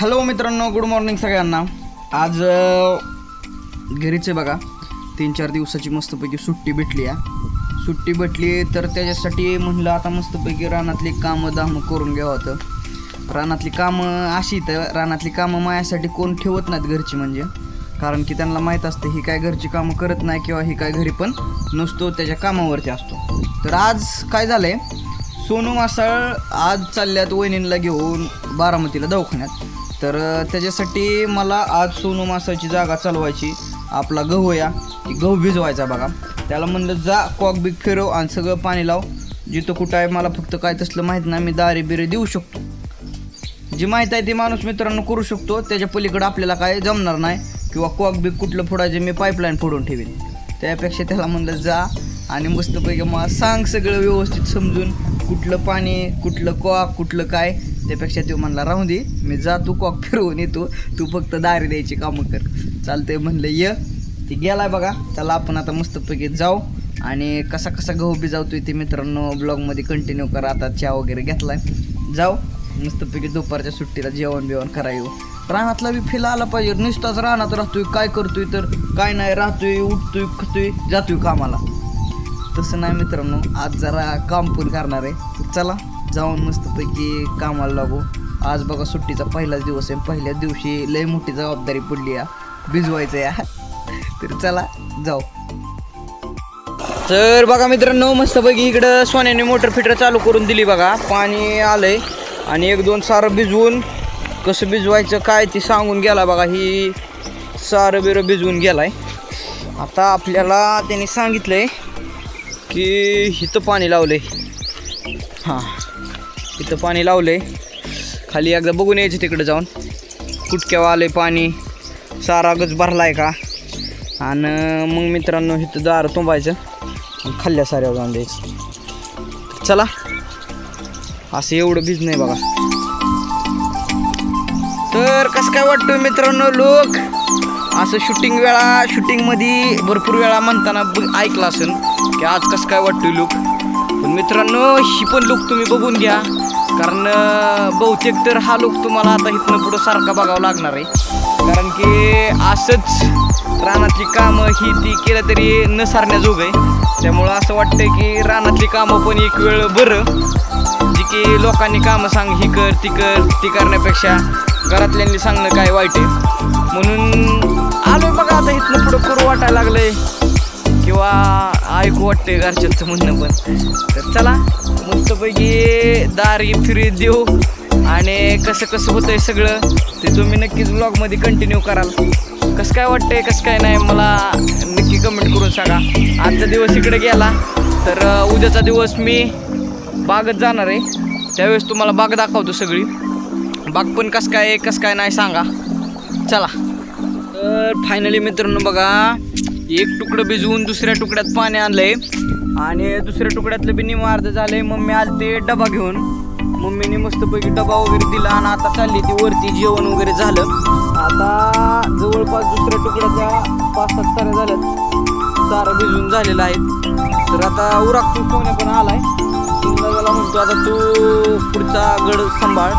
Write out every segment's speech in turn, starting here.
Hello मित्रांनो good morning सगळ्यांना. आज घरीचे घरीच आहे बघा. तीन चार दिवसाची मस्तपैकी सुट्टी भेटली आहे. सुट्टी भेटली तर त्याच्यासाठी म्हणलं आता मस्तपैकी रानातली कामं दामं करून घ्यावं होतं रानातली कामं अशी तर रानातली कामं माझ्यासाठी कोण ठेवत नाहीत घरची म्हणजे. कारण की त्यांना माहीत असतं ही काय घरची कामं करत नाही किंवा ही काय घरी पण नसतो त्याच्या कामावरती असतो. तर आज काय झालं आहे सोनू मासाळ आज चालल्यात वहिनींला घेऊन बारामतीला दवाखान्यात. तर त्याच्यासाठी मला आज सोनू मासाची जागा चालवायची. आपला गहू या गहू भिजवायचा बघा. त्याला म्हणलं जा कॉक बिग फिरव आणि सगळं पाणी लाव. जिथं कुठं आहे मला फक्त काय तसलं माहीत नाही. मी दारे बिरे देऊ शकतो. जी माहीत आहे ती माणूस मित्रांनो करू शकतो. त्याच्या पलीकडं आपल्याला काय जमणार नाही. किंवा कॉक बिग कुठलं फोडायचे मी पाईपलाईन फोडून ठेवेन. त्यापेक्षा त्याला म्हणलं जा आणि मस्तपैकी मला सांग सगळं व्यवस्थित समजून. कुठलं पाणी कुठलं कॉक कुठलं काय. त्यापेक्षा तो म्हणला राहू दे मी जा तू कॉक फिरवून येतो. तू फक्त दारी द्यायची कामं कर. चालतंय म्हणलं ये. ती गेलाय बघा. त्याला आपण आता मस्तपैकी जाऊ. आणि कसा कसा गहू भिजावतोय ते मित्रांनो ब्लॉगमध्ये कंटिन्यू करा. आता चहा वगैरे घेतलाय. जाऊ. मस्तपैकी दुपारच्या सुट्टीला जेवण बिवण करायला रानातला बी फिल आला पाहिजे. नुसताच रानात राहतोय. काय करतोय तर? काय नाही राहतोय उठतोय खतोय. जातोय कामाला. तसं नाही मित्रांनो आज जरा काम पण करणार आहे. तर चला जाऊन मस्तपैकी कामाला लागू. आज बघा सुट्टीचा पहिलाच दिवस आहे. पहिल्याच दिवशी लय मोठी जबाबदारी पडली या. भिजवायचं या. तर चला जाऊ. तर बघा मित्रांनो मस्तपैकी इकडं सोन्याने मोटर फिटर चालू करून दिली बघा. पाणी आलंय. आणि एक दोन सारं भिजवून कसं भिजवायचं काय ते सांगून गेला बघा. ही सारं बिरं भिजवून गेलाय. आता आपल्याला त्यांनी सांगितलंय की इथं पाणी लावलं आहे हां. इथं पाणी लावलं आहे खाली एकदा बघून यायचं तिकडं जाऊन. कुटक्यावर आहे पाणी. सारा भरला आहे का? आणि मग मित्रांनो इथं दार तुंबायचं. खाल्ल्या साऱ्या जाऊन द्यायचं. चला. असं एवढं बीज नाही बघा. तर कसं काय वाटतं मित्रांनो लोक असं शूटिंग वेळा शूटिंगमध्ये भरपूर वेळा म्हणताना ऐकलं असेल. की आज कसं काय वाटतोय लुक पण मित्रांनो ही पण लुक तुम्ही बघून घ्या. कारण बहुतेक तर हा लुक तुम्हाला आता इथनं पुढं सारखा बघावा लागणार आहे. कारण की असंच रानातली कामं ही ती केलं तरी न सारण्याजोग आहे. त्यामुळं असं वाटतं की रानातली कामं पण एक वेळ बरं. जी की लोकांनी कामं सांग ही कर ती कर ती करण्यापेक्षा घरातल्यांनी सांगणं काय वाईट आहे. म्हणून आलो बघा आता इथनं पुढं करू वाटायला आहे किंवा ऐकू वाटते घरच्यांचं म्हणणं पण. तर चला मस्तपैकी दारी फिरी देऊ. आणि कसं कसं होतं आहे सगळं ते तुम्ही नक्कीच ब्लॉगमध्ये कंटिन्यू कराल. कसं काय वाटतंय कसं काय नाही मला नक्की कमेंट करून सांगा. आजचा दिवस इकडे गेला तर उद्याचा दिवस मी बागत जाणार आहे. त्यावेळेस तुम्हाला बाग दाखवतो सगळी. बाग पण कसं काय कसं काय नाही सांगा. चला. तर फायनली मित्रांनो बघा एक तुकडं भिजवून दुसऱ्या तुकड्यात पाणी आणलंय. आणि दुसऱ्या तुकड्यातलं बी निम अर्ध झालंय. मम्मी आल ते डबा घेऊन. मम्मीने मस्तपैकी डबा वगैरे दिला आणि आता चालली ती वरती जेवण वगैरे झालं. आता जवळपास दुसऱ्या तुकड्याच्या पाच सात साऱ्या झाल्यात. सारं भिजून झालेला आहे. तर आता उराक तू सोन्या पण आलाय. सुंदरला म्हणतो आता तू पुढचा गड सांभाळ.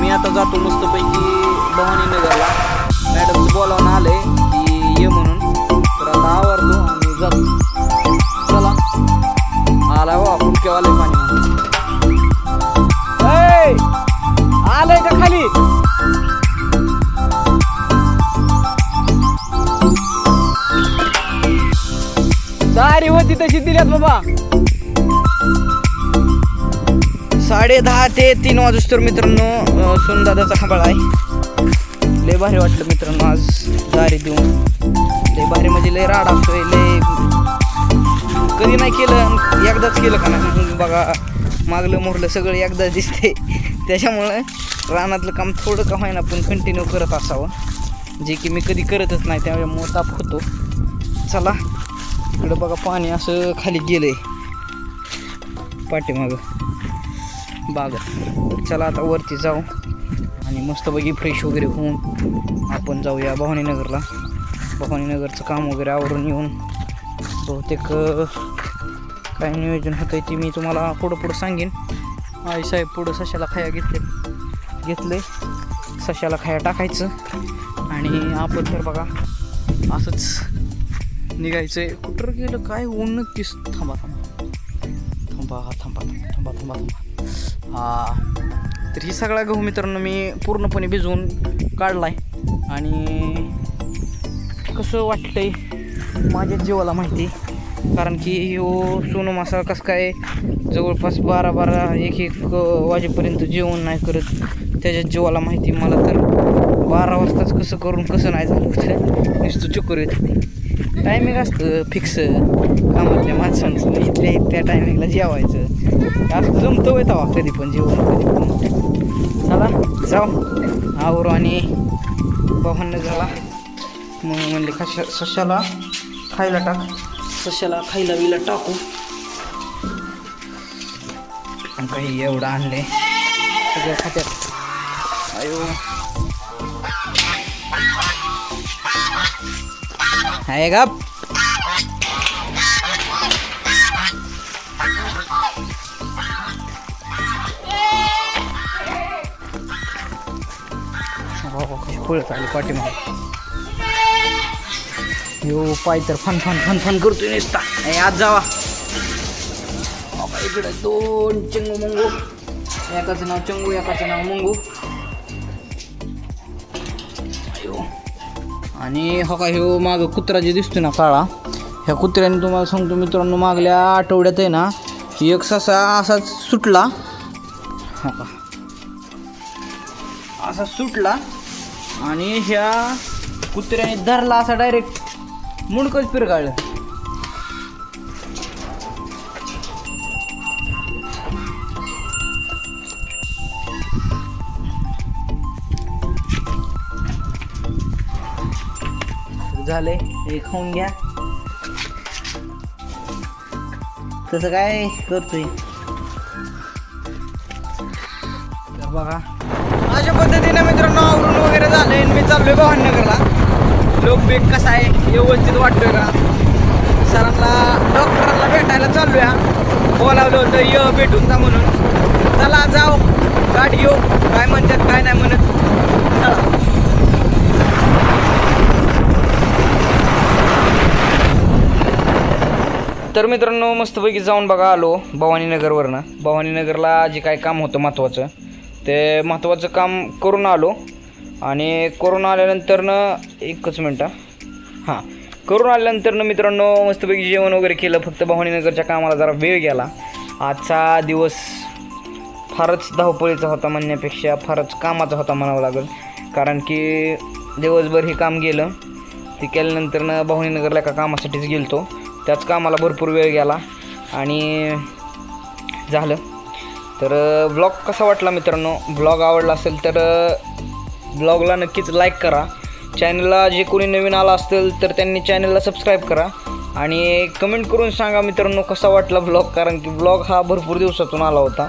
मी आता जातो मस्तपैकी भवानी नगरला मॅडम बोलावून आलंय. आवरतो चला. आलाय वा हो फुलकेवाले पाणी. आलंय का खाली? दारी होती तशी दिल्यात बाबा. साडे दहा ते तीन वाजूस तर मित्रांनो अं, सोनदादाचा खांबाळ आहे. लय भारी वाटलं मित्रांनो आज दारी देऊन. लय भारी म्हणजे लय राड असतोय लय कधी नाही केलं एकदाच केलं का नाही. बघा मागलं मोरलं सगळं एकदाच दिसते त्याच्यामुळं रानातलं काम थोडं का होईना पण कंटिन्यू करत असावं. जे की मी कधी करतच नाही त्यामुळे ताप होतो. चला इकडं बघा पाणी असं खाली गेलंय. पाठीमागं. बाग. चला आता वरती जाऊ. आणि मस्तपैकी फ्रेश वगैरे होऊन आपण जाऊया भवानीनगरला. भवानीनगरचं काम वगैरे आवरून येऊन बहुतेक काय नियोजन होतं ते मी तुम्हाला पुढं पुढं सांगेन. आई साहेब पुढं सशाला खाया घेतले. घेतले. सशाला खाया टाकायचं. आणि आपण तर बघा असंच निघायचं आहे कुठं गेलं? काय ऊन नक्कीच. थांबा थांबा. थांबा थांबा थांबा थांबा थांबा. हा. तर ही सगळा गहू मित्रांनो मी पूर्णपणे भिजवून काढला आहे आणि कसं वाटतंय माझ्या जीवाला माहिती कारण की हो सोनू मासा कसं काय जवळपास बारा बारा एक एक वाजेपर्यंत जेवण नाही करत. त्याच्या जीवाला माहिती मला तर. बारा वाजताच कसं करून कसं नाही झालं होतं. नुसतं चुकर येत टायमिंग असतं फिक्स कामातल्या माणसांचं इथल्या त्या टायमिंगला जेवायचं. असं जमतो होय कधी पण जेवण कधी पण. चला जाऊ. आवरू आणि बहान्न झाला. मग म्हणले कशा सशाला खायला टाक. सशाला खायला बिला टाकू. आणि काही एवढं आणले. सगळं खात्यात. अयो आहे का हो आली पाठीमागे. यो पाय तर फन फन फन फन करतोय नुसता. नाही आज जावा. इकडे दोन चंगू मंगू. एकाचं नाव चंगू एकाचं नाव मंगू. आणि हो का ह्यो माग कुत्रा जे दिसतोय ना काळा ह्या कुत्र्याने तुम्हाला सांगतो मित्रांनो मागल्या आठवड्यात आहे ना एक ससा असाच सुटला. हो का. असा सुटला आणि ह्या कुत्र्याने धरला असा डायरेक्ट मुंडकच पिरगाळलं. झालंय हे खाऊन घ्या. तसं काय करतोय? बघा. अशा पद्धतीने मित्रांनो आवरून वगैरे झालंय आणि मी चाललोय भावनगरला. लोक बेग कसा आहे व्यवस्थित वाटतोय का? सरांना डॉक्टरांना भेटायला चालूया. बोलावलं होतं य भेटून जा म्हणून. चला जाऊ. गाडी येऊ काय म्हणतात काय नाही म्हणत. चला. तर मित्रांनो मस्तपैकी जाऊन बघा आलो भवानीनगरवरनं. भवानीनगरला जे काय काम होतं महत्त्वाचं ते महत्त्वाचं काम करून आलो. आणि करून आल्यानंतरनं एकच मिनटं हां. करून आल्यानंतरनं मित्रांनो मस्तपैकी जेवण वगैरे केलं. फक्त भवानीनगरच्या कामाला जरा वेळ गेला. आजचा दिवस फारच धावपळीचा होता म्हणण्यापेक्षा फारच कामाचा होता म्हणावं लागेल. कारण की दिवसभर हे काम गेलं. ते केल्यानंतरनं भवानीनगरला एका कामासाठीच गेलतो. त्याच कामाला भरपूर वेळ गेला. आणि झालं. तर ब्लॉग कसा वाटला मित्रांनो? ब्लॉग आवडला असेल तर ब्लॉगला नक्कीच लाईक करा. चॅनलला जे कोणी नवीन आला असेल तर त्यांनी चॅनलला सबस्क्राईब करा. आणि कमेंट करून सांगा मित्रांनो कसा वाटला ब्लॉग कारण की ब्लॉग हा भरपूर दिवसातून आला होता.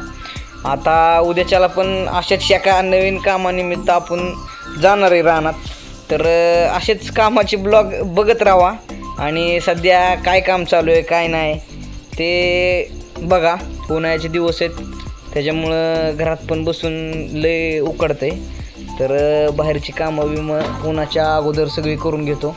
आता उद्याच्याला पण अशाच एका नवीन कामानिमित्त आपण जाणार आहे रानात. तर असेच कामाचे ब्लॉग बघत राहा. आणि सध्या काय काम चालू आहे काय नाही ते बघा. उन्हाळ्याचे दिवस आहेत. त्याच्यामुळं घरात पण बसून लय आहे तर बाहेरची कामं बिमं उन्हाच्या अगोदर सगळी करून घेतो.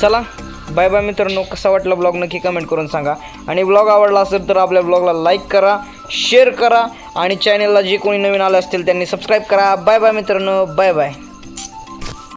चला बाय बाय मित्रांनो. कसा वाटला ब्लॉग नक्की कमेंट करून सांगा. आणि ब्लॉग आवडला असेल तर आपल्या ब्लॉगला लाईक करा शेअर करा आणि चॅनलला जे कोणी नवीन आले असतील त्यांनी सबस्क्राईब करा. बाय बाय मित्रांनो. Bye bye